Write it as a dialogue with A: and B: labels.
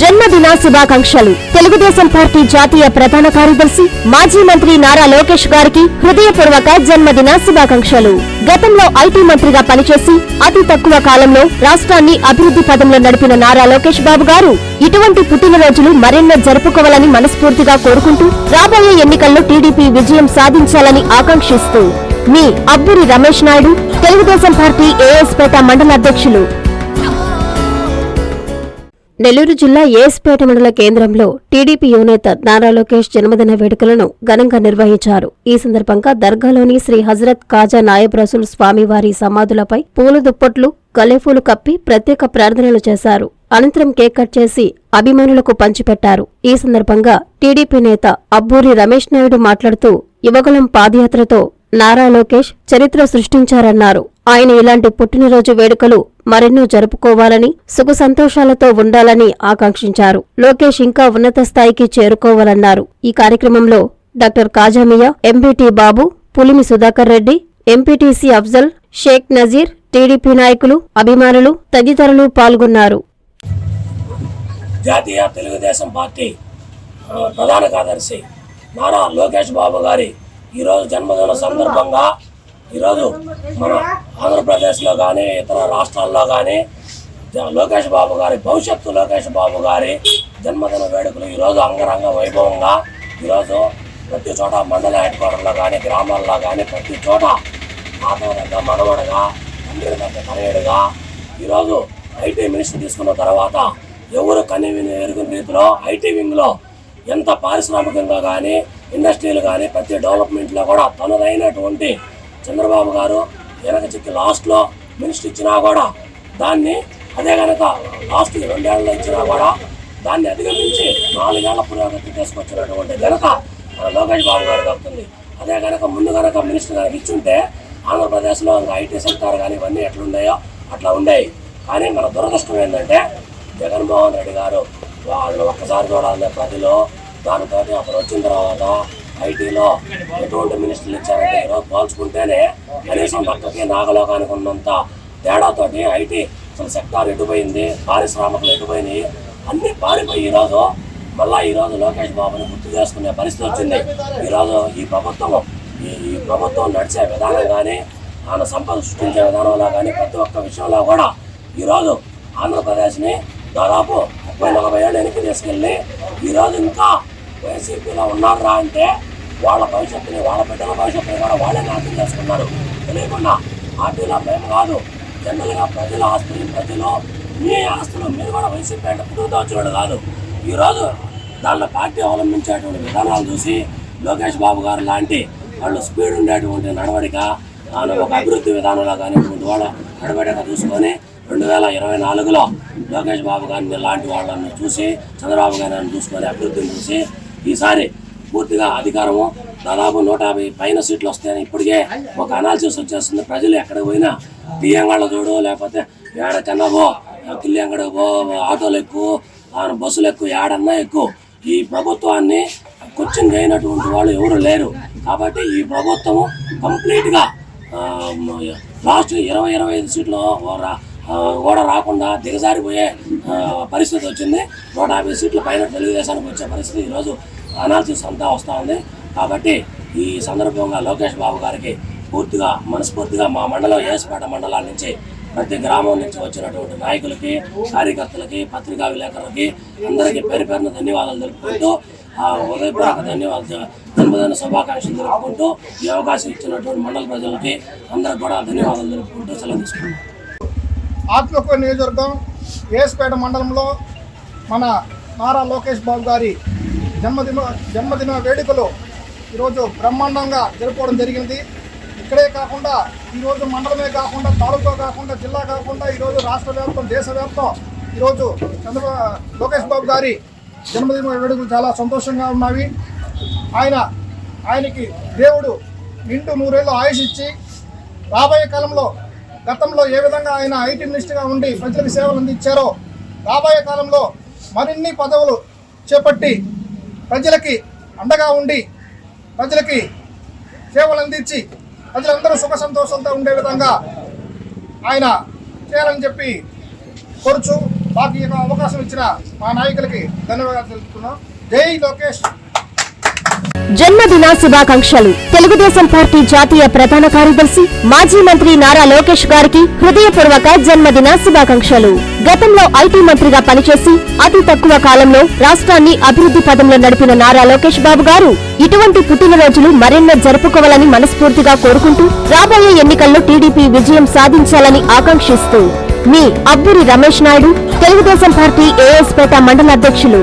A: జన్మదిన శుభాకాంక్షలు. తెలుగుదేశం పార్టీ జాతీయ ప్రధాన కార్యదర్శి మాజీ మంత్రి నారా లోకేష్ గారికి హృదయపూర్వక జన్మదిన శుభాకాంక్షలు. గతంలో ఐటీ మంత్రిగా పనిచేసి అతి తక్కువ కాలంలో రాష్ట్రాన్ని అభివృద్ధి పదంలో నడిపిన నారా లోకేష్ బాబు గారు ఇటువంటి పుట్టినరోజులు మరెన్నో జరుపుకోవాలని మనస్ఫూర్తిగా కోరుకుంటూ రాబోయే ఎన్నికల్లో టీడీపీ విజయం సాధించాలని ఆకాంక్షిస్తూ మీ అబ్బురి రమేష్ నాయుడు తెలుగుదేశం పార్టీ ఏఎస్పేట మండల అధ్యక్షులు. నెల్లూరు జిల్లా ఏస్పేట మండల కేంద్రంలో టీడీపీ యువనేత నారా లోకేష్ జన్మదిన వేడుకలను ఘనంగా నిర్వహించారు. ఈ సందర్భంగా దర్గాలోని శ్రీ హజరత్ కాజా నాయబ్ రసూల్ స్వామివారి సమాధులపై పూల దుప్పట్లు గలెఫూలు కప్పి ప్రత్యేక ప్రార్థనలు చేశారు. అనంతరం కేక్ కట్ చేసి అభిమానులకు పంచిపెట్టారు. ఈ సందర్భంగా టీడీపీ నేత అబ్బూరి రమేష్ నాయుడు మాట్లాడుతూ యువగలం పాదయాత్రతో నారా లోకేష్ చరిత్ర సృష్టించారన్నారు. ఆయన ఇలాంటి పుట్టినరోజు వేడుకలు మరెన్నో జరుపుకోవాలని సుఖ సంతోషాలతో ఉండాలని ఆకాంక్షించారు. లోకేష్ ఇంకా ఉన్నత స్థాయికి చేరుకోవాలన్నారు. ఈ కార్యక్రమంలో doctor Kajamiya MPT Babu Pulimi Sudhakar Reddy MPTC Afzal Sheikh Nazeer TDP నాయకులు అభిమానులు తదితరులు పాల్గొన్నారు.
B: జాతీయ తెలుగుదేశం పార్టీ ప్రధాన కార్యదర్శి నారా లోకేష్ బాబు గారి ఈరోజు జన్మదిన సందర్భంగా ఈరోజు మన ఆంధ్రప్రదేశ్లో కానీ ఇతర రాష్ట్రాల్లో కానీ లోకేష్ బాబు గారి భవిష్యత్తు లోకేష్ బాబు గారి జన్మదిన వేడుకలు ఈరోజు అంగరంగ వైభవంగా ఈరోజు ప్రతి చోట మండల హెడ్ క్వార్టర్లో కానీ గ్రామాల్లో కానీ ప్రతి చోట తాతయ్య మనవడగా తండ్రి దగ్గర తనయుడుగా ఈరోజు ఐటీ మినిస్టర్ తీసుకున్న తర్వాత ఎవరు కని విని ఎరుగుని రీతిలో ఐటీ వింగ్లో ఎంత పారిశ్రామికంగా కానీ ఇండస్ట్రీలు కానీ ప్రతి డెవలప్మెంట్లో కూడా తనదైనటువంటి చంద్రబాబు గారు వెనక చిక్కి లాస్ట్లో మినిస్టర్ ఇచ్చినా కూడా దాన్ని అదే కనుక లాస్ట్ రెండేళ్ళలో ఇచ్చినా కూడా దాన్ని అధిగమించి నాలుగేళ్ళ పురోగతి తీసుకొచ్చినటువంటి ఘనత మన లోకేష్ బాబు గారికి అవుతుంది అదే కనుక ముందు కనుక మినిస్టర్ గారికి ఇచ్చుంటే ఆంధ్రప్రదేశ్లో ఇంకా ఐటీ సెక్టార్ కానీ ఇవన్నీ ఎట్లున్నాయో అట్లా ఉండేవి కానీ మన దురదృష్టం ఏంటంటే జగన్మోహన్ రెడ్డి గారు వాళ్ళు ఒక్కసారి చూడాలనే ప్రజలు దానితోటి అప్పుడు వచ్చిన తర్వాత ఐటీలో ఎటువంటి మినిస్టర్లు ఇచ్చారంటే ఈరోజు పోల్చుకుంటేనే కనీసం పక్కకి నాగలోకానికి ఉన్నంత తేడాతోటి ఐటీ అసలు సెక్టార్ ఎటుపోయింది పారిశ్రామికలు ఎటుపోయినాయి అన్నీ పారిపోయి ఈరోజు మళ్ళీ ఈరోజు లోకేష్ బాబుని గుర్తు చేసుకునే పరిస్థితి వచ్చింది. ఈరోజు ఈ ప్రభుత్వం ఈ ఈ ప్రభుత్వం నడిచే విధానం కానీ ఆయన సంపద సృష్టించే విధానంలో కానీ ప్రతి ఒక్క విషయంలో కూడా ఈరోజు ఆంధ్రప్రదేశ్ని దాదాపు ముప్పై నలభై ఏళ్ళు వెనక్కి తీసుకెళ్ళి ఈరోజు ఇంకా వైసీపీలో ఉన్నారా అంటే వాళ్ళ భవిష్యత్తుని వాళ్ళ బిడ్డల భవిష్యత్తుని కూడా వాళ్ళే నాశనం చేసుకున్నారు. తెలియకుండా పార్టీలో మేము కాదు జనరల్గా ప్రజల ఆస్తులు ప్రజలు మీ ఆస్తులు మీరు కూడా వైసీపీ అంటే పుట్టుకు దోచుకోవడం కాదు. ఈరోజు దానిలో పార్టీ అవలంబించేటువంటి విధానాలు చూసి లోకేష్ బాబు గారు లాంటి వాళ్ళు స్పీడ్ ఉండేటువంటి నడవడిక ఒక అభివృద్ధి విధానంలో కానీ వాళ్ళు నడవడిక చూసుకొని రెండు వేల ఇరవై నాలుగులో లోకేష్ బాబు గారిని లాంటి వాళ్ళని చూసి చంద్రబాబు గారిని చూసుకొని అభివృద్ధిని చూసి ఈసారి పూర్తిగా అధికారము దాదాపు నూట యాభై పైన సీట్లు వస్తాయని ఇప్పటికే ఒక అనాలిసిస్ వచ్చేస్తుంది. ప్రజలు ఎక్కడికి పోయినా బియ్యంగాళ్ళ చూడు లేకపోతే ఏడ పో కిల్లియంగడ ఆటోలు ఎక్కువ బస్సులు ఎక్కువ ఏడన్నా ఎక్కువ ఈ ప్రభుత్వాన్ని కొచ్చింగ్ అయినటువంటి వాళ్ళు ఎవరు లేరు. కాబట్టి ఈ ప్రభుత్వము కంప్లీట్గా లాస్ట్ ఇరవై ఇరవై ఐదు సీట్లు ఓడ రాకుండా దిగజారిపోయే పరిస్థితి వచ్చింది. నూట యాభై సీట్ల పైన తెలుగుదేశానికి వచ్చే పరిస్థితి ఈరోజు అనాలిసిస్ అంతా వస్తూ ఉంది. కాబట్టి ఈ సందర్భంగా లోకేష్ బాబు గారికి పూర్తిగా మనస్ఫూర్తిగా మా మండలం ఏసుపేట మండలాల నుంచి ప్రతి గ్రామం నుంచి వచ్చినటువంటి నాయకులకి కార్యకర్తలకి పత్రికా విలేకరులకి అందరికీ పేరు పేరున ధన్యవాదాలు తెలుపుకుంటూ ఆ ఉదయపూర్వక ధన్యవాదాలు జన్మదిన శుభాకాంక్షలు తెలుపుకుంటూ ఈ అవకాశం ఇచ్చినటువంటి మండల ప్రజలకి అందరికి కూడా ధన్యవాదాలు తెలుపుకుంటూ సెలవు తీసుకుంటాం
C: ఆత్మకూరు నియోజకవర్గం ఏసుపేట మండలంలో మన నారా లోకేష్ బాబు గారి జన్మదిన జన్మదిన వేడుకలు ఈరోజు బ్రహ్మాండంగా జరుపుకోవడం జరిగింది. ఇక్కడే కాకుండా ఈరోజు మండలమే కాకుండా తాలూకా కాకుండా జిల్లా కాకుండా ఈరోజు రాష్ట్ర వ్యాప్తం దేశవ్యాప్తం ఈరోజు చంద్రబాబు లోకేష్ బాబు గారి జన్మదిన వేడుకలు చాలా సంతోషంగా ఉన్నవి ఆయన ఆయనకి దేవుడు నిండు నూరేళ్ళు ఆయుష్ ఇచ్చి రాబోయే కాలంలో గతంలో ఏ విధంగా ఆయన ఐటీ మినిస్టర్గా ఉండి ప్రజలకు సేవలు అందించారో రాబోయే కాలంలో మరిన్ని పదవులు చేపట్టి ప్రజలకి అండగా ఉండి ప్రజలకి సేవలు అందించి ప్రజలందరూ సుఖ సంతోషాలతో ఉండే విధంగా ఆయన చేయాలని చెప్పి కోరుచు మాకు అవకాశం ఇచ్చిన మా నాయకులకి ధన్యవాదాలు తెలుపుతున్నాం. జై లోకేష్!
A: జన్మదిన శుభాకాంక్షలు తెలుగుదేశం పార్టీ జాతీయ ప్రధాన కార్యదర్శి మాజీ మంత్రి నారా లోకేష్ గారికి హృదయపూర్వక జన్మదిన శుభాకాంక్షలు గతంలో ఐటీ మంత్రిగా పనిచేసి అతి తక్కువ కాలంలో రాష్ట్రాన్ని అభివృద్ధి పదంలో నడిపిన నారా లోకేష్ బాబు గారు ఇటువంటి పుట్టినరోజులు మరెన్నో జరుపుకోవాలని మనస్ఫూర్తిగా కోరుకుంటూ రాబోయే ఎన్నికల్లో టీడీపీ విజయం సాధించాలని ఆకాంక్షిస్తూ మీ అబ్బూరి రమేష్ నాయుడు తెలుగుదేశం పార్టీ ఏఎస్పేట మండల అధ్యక్షులు.